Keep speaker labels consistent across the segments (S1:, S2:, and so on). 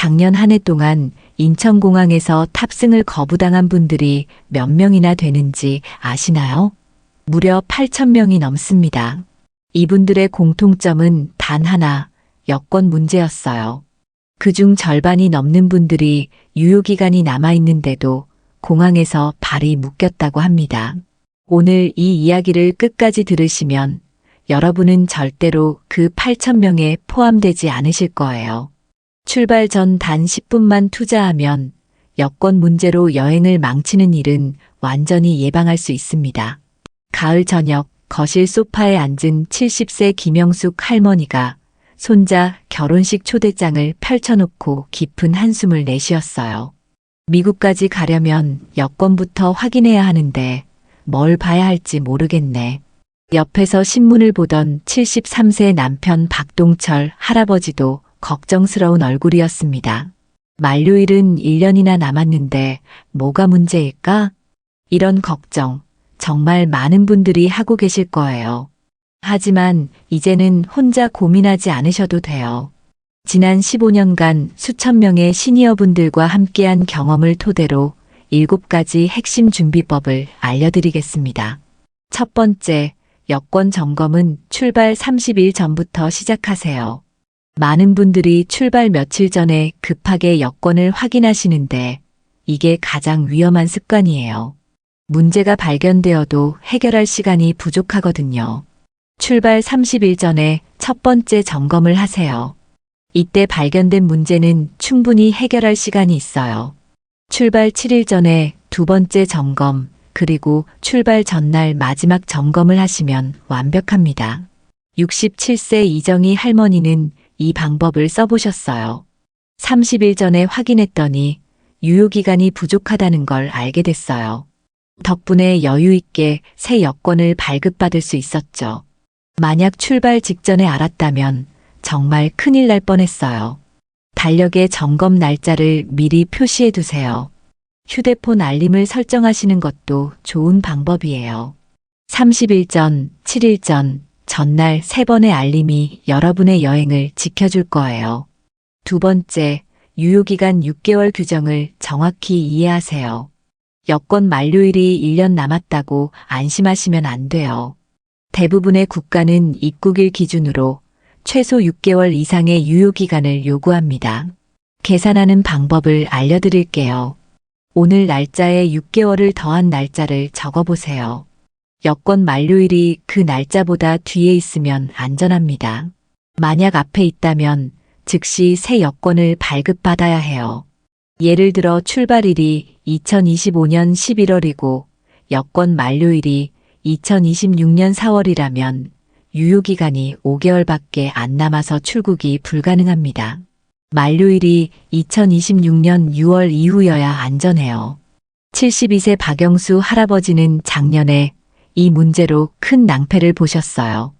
S1: 작년 한 해 동안 인천공항에서 탑승을 거부당한 분들이 몇 명이나 되는지 아시나요? 무려 8,000명이 넘습니다. 이분들의 공통점은 단 하나, 여권 문제였어요. 그중 절반이 넘는 분들이 유효기간이 남아있는데도 공항에서 발이 묶였다고 합니다. 오늘 이 이야기를 끝까지 들으시면 여러분은 절대로 그 8,000명에 포함되지 않으실 거예요. 출발 전 단 10분만 투자하면 여권 문제로 여행을 망치는 일은 완전히 예방할 수 있습니다. 가을 저녁 거실 소파에 앉은 70세 김영숙 할머니가 손자 결혼식 초대장을 펼쳐놓고 깊은 한숨을 내쉬었어요. 미국까지 가려면 여권부터 확인해야 하는데 뭘 봐야 할지 모르겠네. 옆에서 신문을 보던 73세 남편 박동철 할아버지도 걱정스러운 얼굴이었습니다. 만료일은 1년이나 남았는데 뭐가 문제일까? 이런 걱정 정말 많은 분들이 하고 계실 거예요. 하지만 이제는 혼자 고민하지 않으셔도 돼요. 지난 15년간 수천 명의 시니어분들과 함께한 경험을 토대로 7가지 핵심 준비법을 알려드리겠습니다. 첫 번째, 여권 점검은 출발 30일 전부터 시작하세요. 많은 분들이 출발 며칠 전에 급하게 여권을 확인하시는데 이게 가장 위험한 습관이에요. 문제가 발견되어도 해결할 시간이 부족하거든요. 출발 30일 전에 첫 번째 점검을 하세요. 이때 발견된 문제는 충분히 해결할 시간이 있어요. 출발 7일 전에 두 번째 점검, 그리고 출발 전날 마지막 점검을 하시면 완벽합니다. 67세 이정희 할머니는 이 방법을 써보셨어요. 30일 전에 확인했더니 유효기간이 부족하다는 걸 알게 됐어요. 덕분에 여유 있게 새 여권을 발급받을 수 있었죠. 만약 출발 직전에 알았다면 정말 큰일 날 뻔했어요. 달력에 점검 날짜를 미리 표시해 두세요. 휴대폰 알림을 설정하시는 것도 좋은 방법이에요. 30일 전, 7일 전, 전날 세 번의 알림이 여러분의 여행을 지켜줄 거예요. 두 번째, 유효기간 6개월 규정을 정확히 이해하세요. 여권 만료일이 1년 남았다고 안심하시면 안 돼요. 대부분의 국가는 입국일 기준으로 최소 6개월 이상의 유효기간을 요구합니다. 계산하는 방법을 알려드릴게요. 오늘 날짜에 6개월을 더한 날짜를 적어보세요. 여권 만료일이 그 날짜보다 뒤에 있으면 안전합니다. 만약 앞에 있다면 즉시 새 여권을 발급받아야 해요. 예를 들어 출발일이 2025년 11월이고 여권 만료일이 2026년 4월이라면 유효기간이 5개월밖에 안 남아서 출국이 불가능합니다. 만료일이 2026년 6월 이후여야 안전해요. 72세 박영수 할아버지는 작년에 이 문제로 큰 낭패를 보셨어요.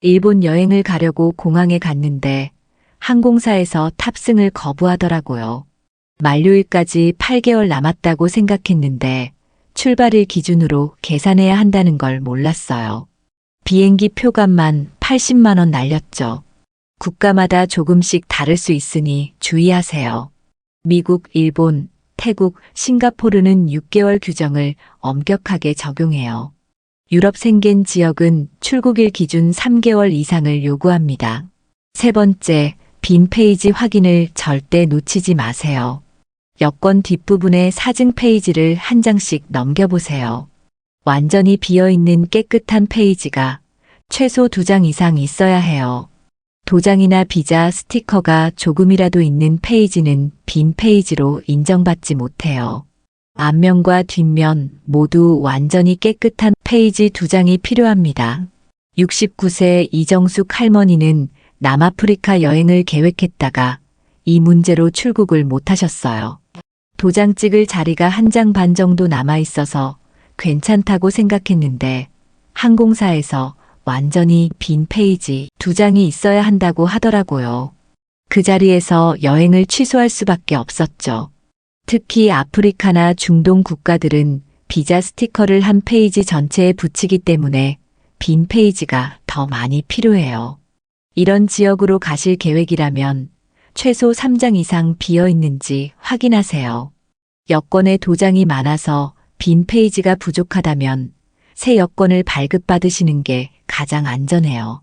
S1: 일본 여행을 가려고 공항에 갔는데 항공사에서 탑승을 거부하더라고요. 만료일까지 8개월 남았다고 생각했는데 출발일 기준으로 계산해야 한다는 걸 몰랐어요. 비행기 표값만 80만원 날렸죠. 국가마다 조금씩 다를 수 있으니 주의하세요. 미국, 일본, 태국, 싱가포르는 6개월 규정을 엄격하게 적용해요. 유럽 생겐 지역은 출국일 기준 3개월 이상을 요구합니다. 세 번째, 빈 페이지 확인을 절대 놓치지 마세요. 여권 뒷부분의 사진 페이지를 한 장씩 넘겨보세요. 완전히 비어있는 깨끗한 페이지가 최소 두 장 이상 있어야 해요. 도장이나 비자 스티커가 조금이라도 있는 페이지는 빈 페이지로 인정받지 못해요. 앞면과 뒷면 모두 완전히 깨끗한 페이지 두 장이 필요합니다. 69세 이정숙 할머니는 남아프리카 여행을 계획했다가 이 문제로 출국을 못하셨어요. 도장 찍을 자리가 한 장 반 정도 남아 있어서 괜찮다고 생각했는데 항공사에서 완전히 빈 페이지 두 장이 있어야 한다고 하더라고요. 그 자리에서 여행을 취소할 수밖에 없었죠. 특히 아프리카나 중동 국가들은 비자 스티커를 한 페이지 전체에 붙이기 때문에 빈 페이지가 더 많이 필요해요. 이런 지역으로 가실 계획이라면 최소 3장 이상 비어 있는지 확인하세요. 여권에 도장이 많아서 빈 페이지가 부족하다면 새 여권을 발급받으시는 게 가장 안전해요.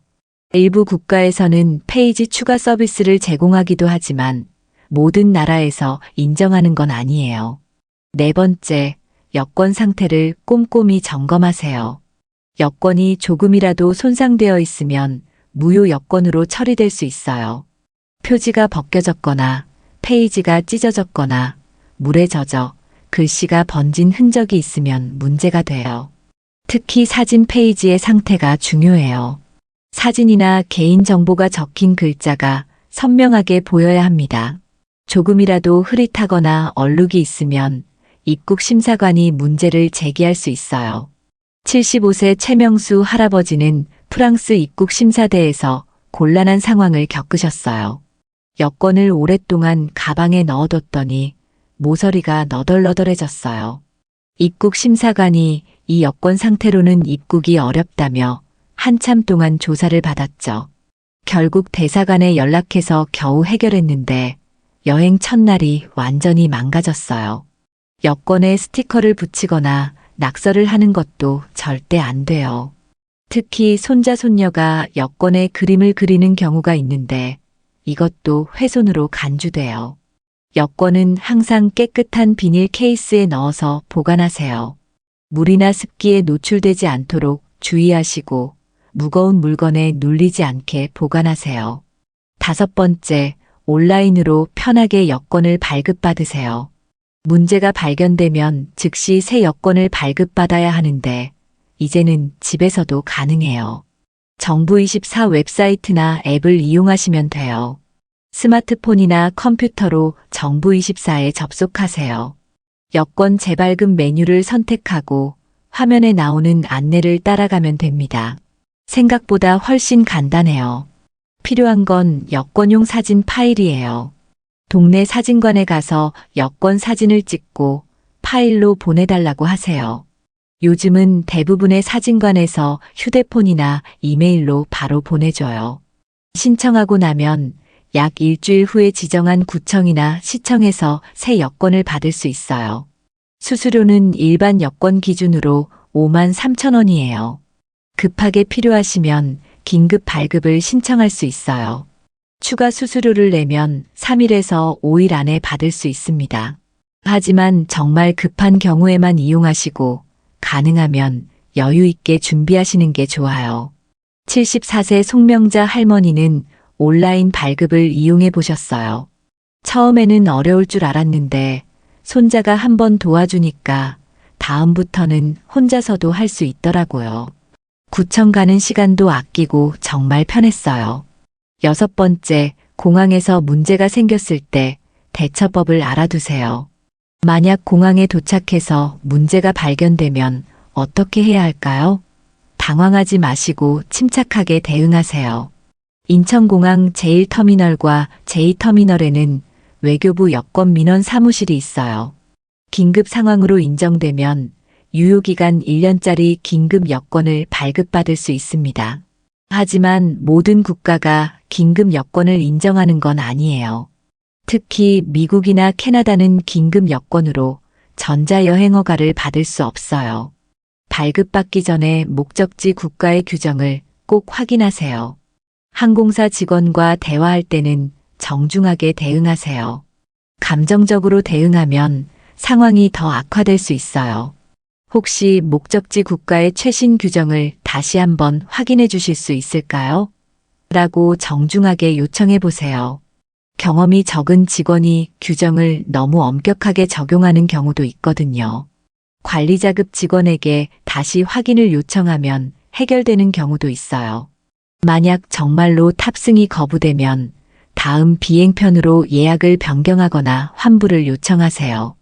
S1: 일부 국가에서는 페이지 추가 서비스를 제공하기도 하지만 모든 나라에서 인정하는 건 아니에요. 네 번째, 여권 상태를 꼼꼼히 점검하세요. 여권이 조금이라도 손상되어 있으면 무효 여권으로 처리될 수 있어요. 표지가 벗겨졌거나 페이지가 찢어졌거나 물에 젖어 글씨가 번진 흔적이 있으면 문제가 돼요. 특히 사진 페이지의 상태가 중요해요. 사진이나 개인 정보가 적힌 글자가 선명하게 보여야 합니다. 조금이라도 흐릿하거나 얼룩이 있으면 입국 심사관이 문제를 제기할 수 있어요. 75세 최명수 할아버지는 프랑스 입국 심사대에서 곤란한 상황을 겪으셨어요. 여권을 오랫동안 가방에 넣어뒀더니 모서리가 너덜너덜해졌어요. 입국 심사관이 이 여권 상태로는 입국이 어렵다며 한참 동안 조사를 받았죠. 결국 대사관에 연락해서 겨우 해결했는데 여행 첫날이 완전히 망가졌어요. 여권에 스티커를 붙이거나 낙서를 하는 것도 절대 안 돼요. 특히 손자 손녀가 여권에 그림을 그리는 경우가 있는데 이것도 훼손으로 간주돼요. 여권은 항상 깨끗한 비닐 케이스에 넣어서 보관하세요. 물이나 습기에 노출되지 않도록 주의하시고 무거운 물건에 눌리지 않게 보관하세요. 다섯 번째, 온라인으로 편하게 여권을 발급받으세요. 문제가 발견되면 즉시 새 여권을 발급받아야 하는데 이제는 집에서도 가능해요. 정부24 웹사이트나 앱을 이용하시면 돼요. 스마트폰이나 컴퓨터로 정부24에 접속하세요. 여권 재발급 메뉴를 선택하고 화면에 나오는 안내를 따라가면 됩니다. 생각보다 훨씬 간단해요. 필요한 건 여권용 사진 파일이에요. 동네 사진관에 가서 여권 사진을 찍고 파일로 보내달라고 하세요. 요즘은 대부분의 사진관에서 휴대폰이나 이메일로 바로 보내줘요. 신청하고 나면 약 일주일 후에 지정한 구청이나 시청에서 새 여권을 받을 수 있어요. 수수료는 일반 여권 기준으로 5만 3천 원이에요. 급하게 필요하시면 긴급 발급을 신청할 수 있어요. 추가 수수료를 내면 3일에서 5일 안에 받을 수 있습니다. 하지만 정말 급한 경우에만 이용하시고 가능하면 여유 있게 준비하시는 게 좋아요. 74세 송명자 할머니는 온라인 발급을 이용해 보셨어요. 처음에는 어려울 줄 알았는데 손자가 한번 도와주니까 다음부터는 혼자서도 할 수 있더라고요. 구청 가는 시간도 아끼고 정말 편했어요. 여섯 번째, 공항에서 문제가 생겼을 때 대처법을 알아두세요. 만약 공항에 도착해서 문제가 발견되면 어떻게 해야 할까요? 당황하지 마시고 침착하게 대응하세요. 인천공항 제1터미널과 제2터미널에는 외교부 여권 민원 사무실이 있어요. 긴급 상황으로 인정되면 유효기간 1년짜리 긴급 여권을 발급받을 수 있습니다. 하지만 모든 국가가 긴급 여권을 인정하는 건 아니에요. 특히 미국이나 캐나다는 긴급 여권으로 전자여행 허가를 받을 수 없어요. 발급받기 전에 목적지 국가의 규정을 꼭 확인하세요. 항공사 직원과 대화할 때는 정중하게 대응하세요. 감정적으로 대응하면 상황이 더 악화될 수 있어요. 혹시 목적지 국가의 최신 규정을 다시 한번 확인해 주실 수 있을까요? 라고 정중하게 요청해 보세요. 경험이 적은 직원이 규정을 너무 엄격하게 적용하는 경우도 있거든요. 관리자급 직원에게 다시 확인을 요청하면 해결되는 경우도 있어요. 만약 정말로 탑승이 거부되면 다음 비행편으로 예약을 변경하거나 환불을 요청하세요.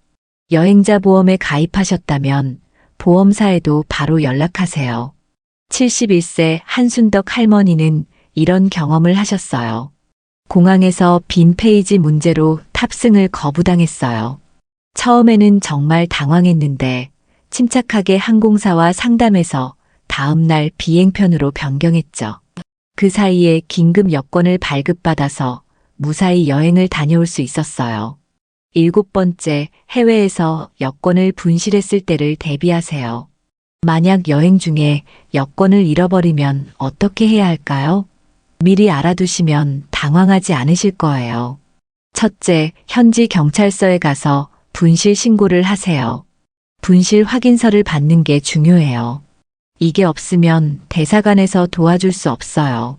S1: 여행자 보험에 가입하셨다면 보험사에도 바로 연락하세요. 71세 한순덕 할머니는 이런 경험을 하셨어요. 공항에서 빈 페이지 문제로 탑승을 거부당했어요. 처음에는 정말 당황했는데 침착하게 항공사와 상담해서 다음날 비행편으로 변경했죠. 그 사이에 긴급 여권을 발급받아서 무사히 여행을 다녀올 수 있었어요. 일곱 번째, 해외에서 여권을 분실했을 때를 대비하세요. 만약 여행 중에 여권을 잃어버리면 어떻게 해야 할까요? 미리 알아두시면 당황하지 않으실 거예요. 첫째, 현지 경찰서에 가서 분실 신고를 하세요. 분실 확인서를 받는 게 중요해요. 이게 없으면 대사관에서 도와줄 수 없어요.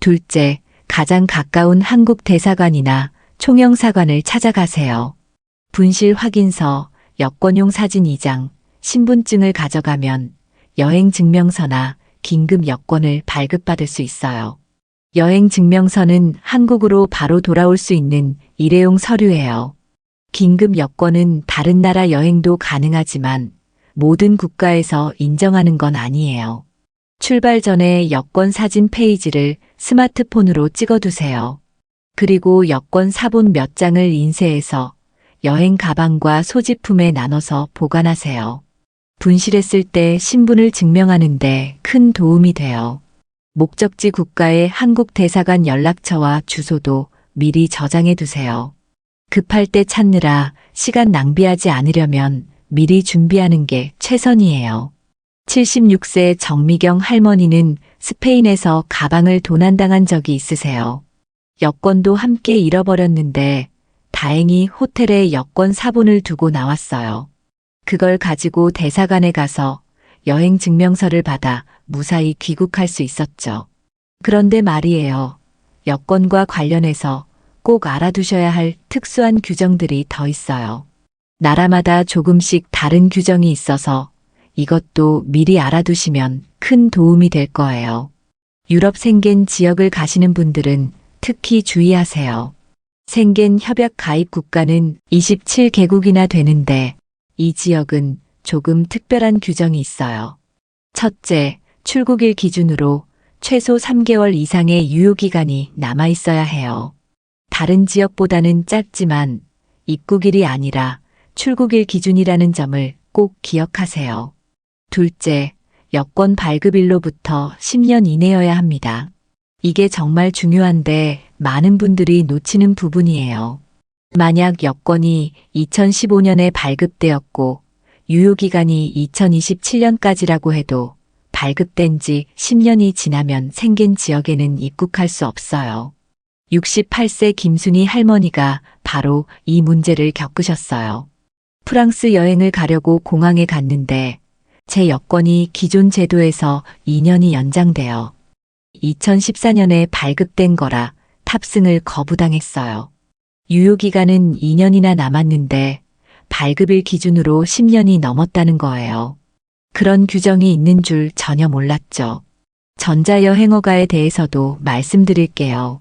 S1: 둘째, 가장 가까운 한국 대사관이나 총영사관을 찾아가세요. 분실 확인서, 여권용 사진 2장, 신분증을 가져가면 여행 증명서나 긴급 여권을 발급받을 수 있어요. 여행 증명서는 한국으로 바로 돌아올 수 있는 일회용 서류예요. 긴급 여권은 다른 나라 여행도 가능하지만 모든 국가에서 인정하는 건 아니에요. 출발 전에 여권 사진 페이지를 스마트폰으로 찍어두세요. 그리고 여권 사본 몇 장을 인쇄해서 여행 가방과 소지품에 나눠서 보관하세요. 분실했을 때 신분을 증명하는데 큰 도움이 돼요. 목적지 국가의 한국 대사관 연락처와 주소도 미리 저장해 두세요. 급할 때 찾느라 시간 낭비하지 않으려면 미리 준비하는 게 최선이에요. 76세 정미경 할머니는 스페인에서 가방을 도난당한 적이 있으세요. 여권도 함께 잃어버렸는데 다행히 호텔에 여권 사본을 두고 나왔어요. 그걸 가지고 대사관에 가서 여행 증명서를 받아 무사히 귀국할 수 있었죠. 그런데 말이에요. 여권과 관련해서 꼭 알아두셔야 할 특수한 규정들이 더 있어요. 나라마다 조금씩 다른 규정이 있어서 이것도 미리 알아두시면 큰 도움이 될 거예요. 유럽 생겐 지역을 가시는 분들은 특히 주의하세요. 생겐 협약 가입 국가는 27개국이나 되는데 이 지역은 조금 특별한 규정이 있어요. 첫째, 출국일 기준으로 최소 3개월 이상의 유효기간이 남아 있어야 해요. 다른 지역보다는 짧지만 입국일이 아니라 출국일 기준이라는 점을 꼭 기억하세요. 둘째, 여권 발급일로부터 10년 이내여야 합니다. 이게 정말 중요한데 많은 분들이 놓치는 부분이에요. 만약 여권이 2015년에 발급되었고 유효기간이 2027년까지라고 해도 발급된 지 10년이 지나면 생긴 지역에는 입국할 수 없어요. 68세 김순희 할머니가 바로 이 문제를 겪으셨어요. 프랑스 여행을 가려고 공항에 갔는데 제 여권이 기존 제도에서 2년이 연장되어 2014년에 발급된 거라 탑승을 거부당했어요. 유효기간은 2년이나 남았는데 발급일 기준으로 10년이 넘었다는 거예요. 그런 규정이 있는 줄 전혀 몰랐죠. 전자여행허가에 대해서도 말씀드릴게요.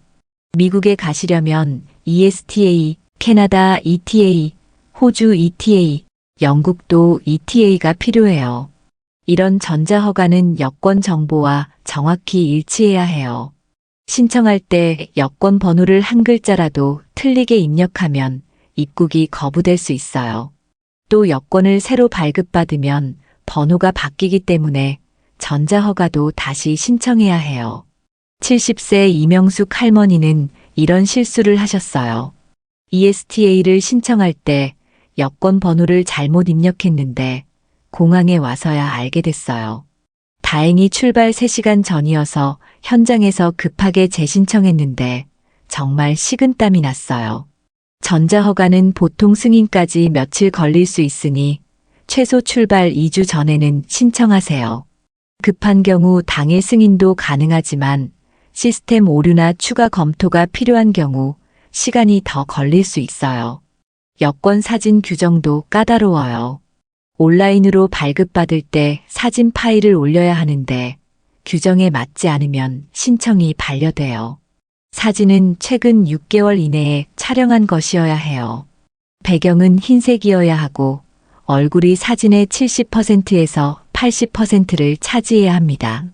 S1: 미국에 가시려면 ESTA, 캐나다 ETA, 호주 ETA, 영국도 ETA가 필요해요. 이런 전자허가는 여권 정보와 정확히 일치해야 해요. 신청할 때 여권 번호를 한 글자라도 틀리게 입력하면 입국이 거부될 수 있어요. 또 여권을 새로 발급받으면 번호가 바뀌기 때문에 전자허가도 다시 신청해야 해요. 70세 이명숙 할머니는 이런 실수를 하셨어요. ESTA를 신청할 때 여권 번호를 잘못 입력했는데 공항에 와서야 알게 됐어요. 다행히 출발 3시간 전이어서 현장에서 급하게 재신청했는데 정말 식은땀이 났어요. 전자허가는 보통 승인까지 며칠 걸릴 수 있으니 최소 출발 2주 전에는 신청하세요. 급한 경우 당일 승인도 가능하지만 시스템 오류나 추가 검토가 필요한 경우 시간이 더 걸릴 수 있어요. 여권 사진 규정도 까다로워요. 온라인으로 발급받을 때 사진 파일을 올려야 하는데 규정에 맞지 않으면 신청이 반려돼요. 사진은 최근 6개월 이내에 촬영한 것이어야 해요. 배경은 흰색이어야 하고 얼굴이 사진의 70%에서 80%를 차지해야 합니다.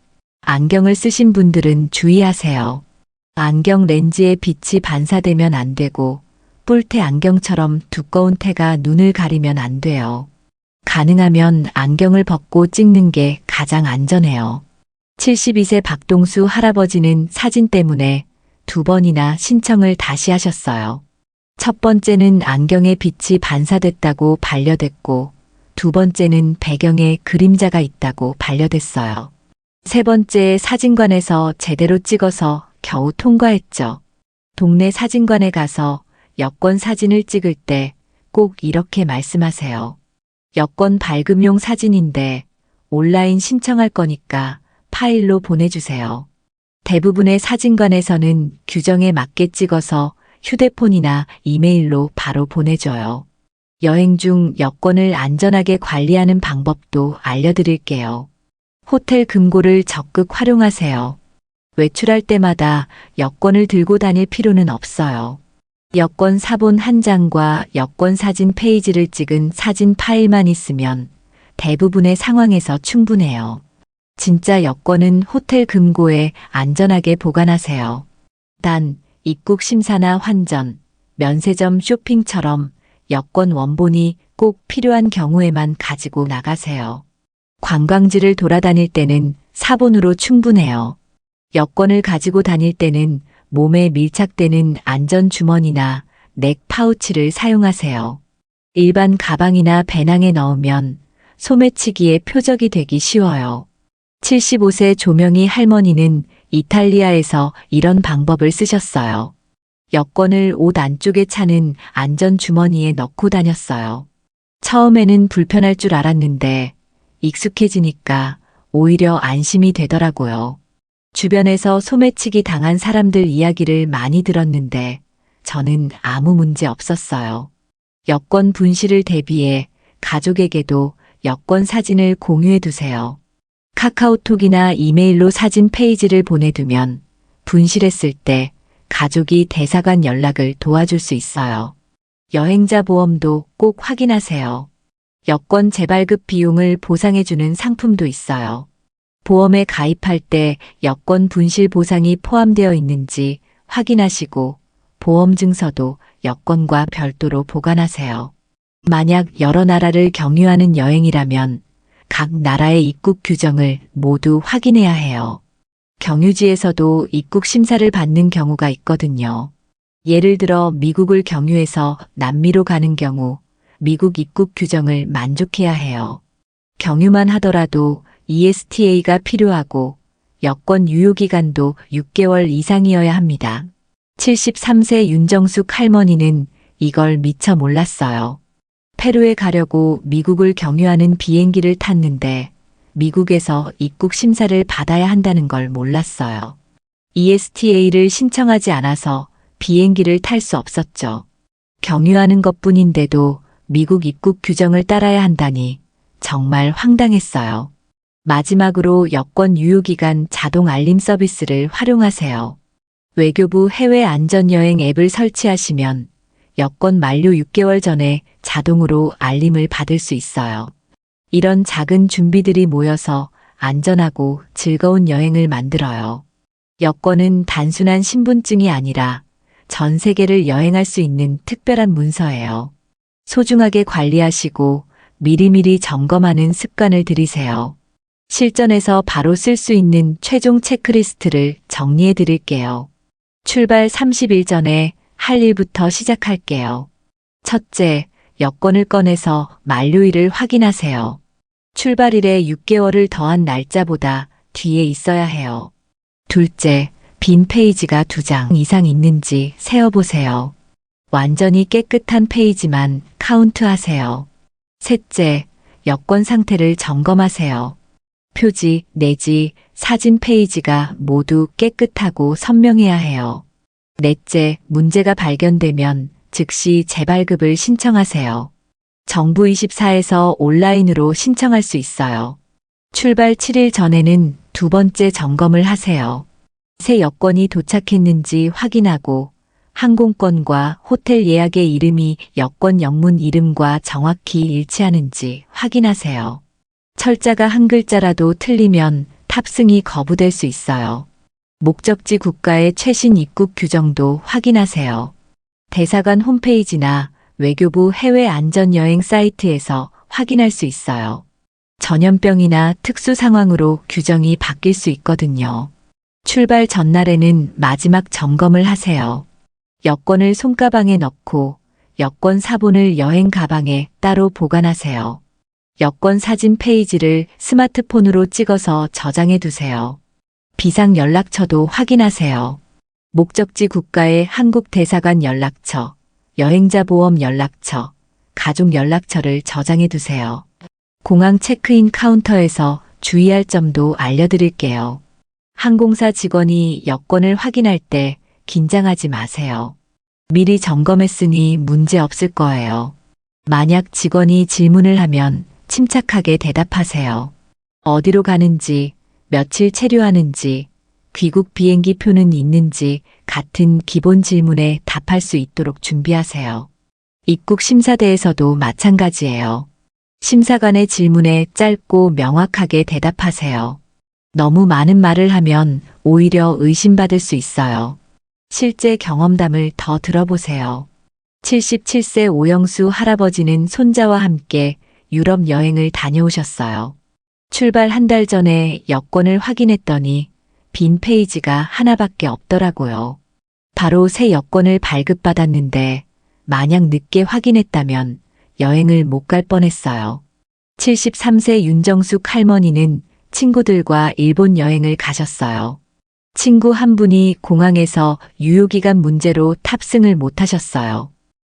S1: 안경을 쓰신 분들은 주의하세요. 안경 렌즈에 빛이 반사되면 안 되고 뿔테 안경처럼 두꺼운 테가 눈을 가리면 안 돼요. 가능하면 안경을 벗고 찍는 게 가장 안전해요. 72세 박동수 할아버지는 사진 때문에 두 번이나 신청을 다시 하셨어요. 첫 번째는 안경에 빛이 반사됐다고 반려됐고, 두 번째는 배경에 그림자가 있다고 반려됐어요. 세 번째 사진관에서 제대로 찍어서 겨우 통과했죠. 동네 사진관에 가서 여권 사진을 찍을 때 꼭 이렇게 말씀하세요. 여권 발급용 사진인데 온라인 신청할 거니까 파일로 보내주세요. 대부분의 사진관에서는 규정에 맞게 찍어서 휴대폰이나 이메일로 바로 보내줘요. 여행 중 여권을 안전하게 관리하는 방법도 알려드릴게요. 호텔 금고를 적극 활용하세요. 외출할 때마다 여권을 들고 다닐 필요는 없어요. 여권 사본 한 장과 여권 사진 페이지를 찍은 사진 파일만 있으면 대부분의 상황에서 충분해요. 진짜 여권은 호텔 금고에 안전하게 보관하세요. 단, 입국 심사나 환전, 면세점 쇼핑처럼 여권 원본이 꼭 필요한 경우에만 가지고 나가세요. 관광지를 돌아다닐 때는 사본으로 충분해요. 여권을 가지고 다닐 때는 몸에 밀착되는 안전주머니나 넥 파우치를 사용하세요. 일반 가방이나 배낭에 넣으면 소매치기의 표적이 되기 쉬워요. 75세 조명희 할머니는 이탈리아에서 이런 방법을 쓰셨어요. 여권을 옷 안쪽에 차는 안전주머니에 넣고 다녔어요. 처음에는 불편할 줄 알았는데 익숙해지니까 오히려 안심이 되더라고요. 주변에서 소매치기 당한 사람들 이야기를 많이 들었는데 저는 아무 문제 없었어요. 여권 분실을 대비해 가족에게도 여권 사진을 공유해 두세요. 카카오톡이나 이메일로 사진 페이지를 보내두면 분실했을 때 가족이 대사관 연락을 도와줄 수 있어요. 여행자 보험도 꼭 확인하세요. 여권 재발급 비용을 보상해주는 상품도 있어요. 보험에 가입할 때 여권 분실 보상이 포함되어 있는지 확인하시고 보험 증서도 여권과 별도로 보관하세요. 만약 여러 나라를 경유하는 여행이라면 각 나라의 입국 규정을 모두 확인해야 해요. 경유지에서도 입국 심사를 받는 경우가 있거든요. 예를 들어 미국을 경유해서 남미로 가는 경우 미국 입국 규정을 만족해야 해요. 경유만 하더라도 ESTA가 필요하고 여권 유효기간도 6개월 이상이어야 합니다. 73세 윤정숙 할머니는 이걸 미처 몰랐어요. 페루에 가려고 미국을 경유하는 비행기를 탔는데 미국에서 입국 심사를 받아야 한다는 걸 몰랐어요. ESTA를 신청하지 않아서 비행기를 탈 수 없었죠. 경유하는 것 뿐인데도 미국 입국 규정을 따라야 한다니 정말 황당했어요. 마지막으로 여권 유효기간 자동 알림 서비스를 활용하세요. 외교부 해외 안전여행 앱을 설치하시면 여권 만료 6개월 전에 자동으로 알림을 받을 수 있어요. 이런 작은 준비들이 모여서 안전하고 즐거운 여행을 만들어요. 여권은 단순한 신분증이 아니라 전 세계를 여행할 수 있는 특별한 문서예요. 소중하게 관리하시고 미리미리 점검하는 습관을 들이세요. 실전에서 바로 쓸 수 있는 최종 체크리스트를 정리해 드릴게요. 출발 30일 전에 할 일부터 시작할게요. 첫째, 여권을 꺼내서 만료일을 확인하세요. 출발일에 6개월을 더한 날짜보다 뒤에 있어야 해요. 둘째, 빈 페이지가 두 장 이상 있는지 세어보세요. 완전히 깨끗한 페이지만 카운트하세요. 셋째, 여권 상태를 점검하세요. 표지, 내지, 사진 페이지가 모두 깨끗하고 선명해야 해요. 넷째, 문제가 발견되면 즉시 재발급을 신청하세요. 정부 24에서 온라인으로 신청할 수 있어요. 출발 7일 전에는 두 번째 점검을 하세요. 새 여권이 도착했는지 확인하고 항공권과 호텔 예약의 이름이 여권 영문 이름과 정확히 일치하는지 확인하세요. 철자가 한 글자라도 틀리면 탑승이 거부될 수 있어요. 목적지 국가의 최신 입국 규정도 확인하세요. 대사관 홈페이지나 외교부 해외 안전여행 사이트에서 확인할 수 있어요. 전염병이나 특수 상황으로 규정이 바뀔 수 있거든요. 출발 전날에는 마지막 점검을 하세요. 여권을 손가방에 넣고 여권 사본을 여행 가방에 따로 보관하세요. 여권 사진 페이지를 스마트폰으로 찍어서 저장해 두세요. 비상 연락처도 확인하세요. 목적지 국가의 한국 대사관 연락처, 여행자 보험 연락처, 가족 연락처를 저장해 두세요. 공항 체크인 카운터에서 주의할 점도 알려드릴게요. 항공사 직원이 여권을 확인할 때 긴장하지 마세요. 미리 점검했으니 문제 없을 거예요. 만약 직원이 질문을 하면 침착하게 대답하세요. 어디로 가는지, 며칠 체류하는지, 귀국 비행기 표는 있는지 같은 기본 질문에 답할 수 있도록 준비하세요. 입국 심사대에서도 마찬가지예요. 심사관의 질문에 짧고 명확하게 대답하세요. 너무 많은 말을 하면 오히려 의심받을 수 있어요. 실제 경험담을 더 들어보세요. 77세 오영수 할아버지는 손자와 함께 유럽 여행을 다녀오셨어요. 출발 한 달 전에 여권을 확인했더니 빈 페이지가 하나밖에 없더라고요. 바로 새 여권을 발급받았는데 만약 늦게 확인했다면 여행을 못 갈 뻔했어요. 73세 윤정숙 할머니는 친구들과 일본 여행을 가셨어요. 친구 한 분이 공항에서 유효기간 문제로 탑승을 못 하셨어요.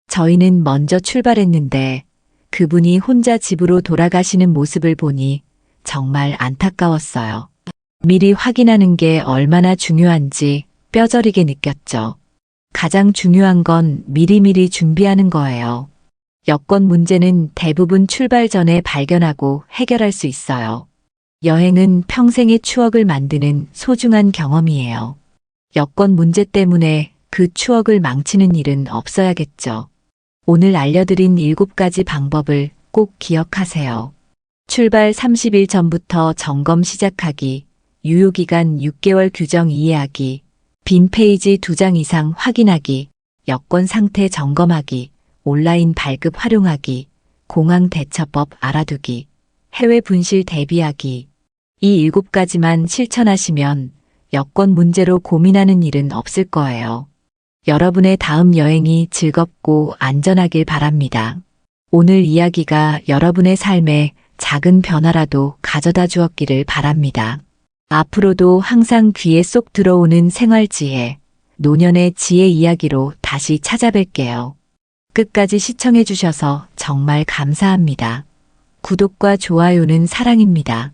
S1: 저희는 먼저 출발했는데 그분이 혼자 집으로 돌아가시는 모습을 보니 정말 안타까웠어요. 미리 확인하는 게 얼마나 중요한지 뼈저리게 느꼈죠. 가장 중요한 건 미리미리 준비하는 거예요. 여권 문제는 대부분 출발 전에 발견하고 해결할 수 있어요. 여행은 평생의 추억을 만드는 소중한 경험이에요. 여권 문제 때문에 그 추억을 망치는 일은 없어야겠죠. 오늘 알려드린 7가지 방법을 꼭 기억하세요. 출발 30일 전부터 점검 시작하기, 유효기간 6개월 규정 이해하기, 빈 페이지 2장 이상 확인하기, 여권 상태 점검하기, 온라인 발급 활용하기, 공항 대처법 알아두기, 해외 분실 대비하기. 이 7가지만 실천하시면 여권 문제로 고민하는 일은 없을 거예요. 여러분의 다음 여행이 즐겁고 안전하길 바랍니다. 오늘 이야기가 여러분의 삶에 작은 변화라도 가져다 주었기를 바랍니다. 앞으로도 항상 귀에 쏙 들어오는 생활 지혜, 노년의 지혜 이야기로 다시 찾아뵐게요. 끝까지 시청해 주셔서 정말 감사합니다. 구독과 좋아요는 사랑입니다.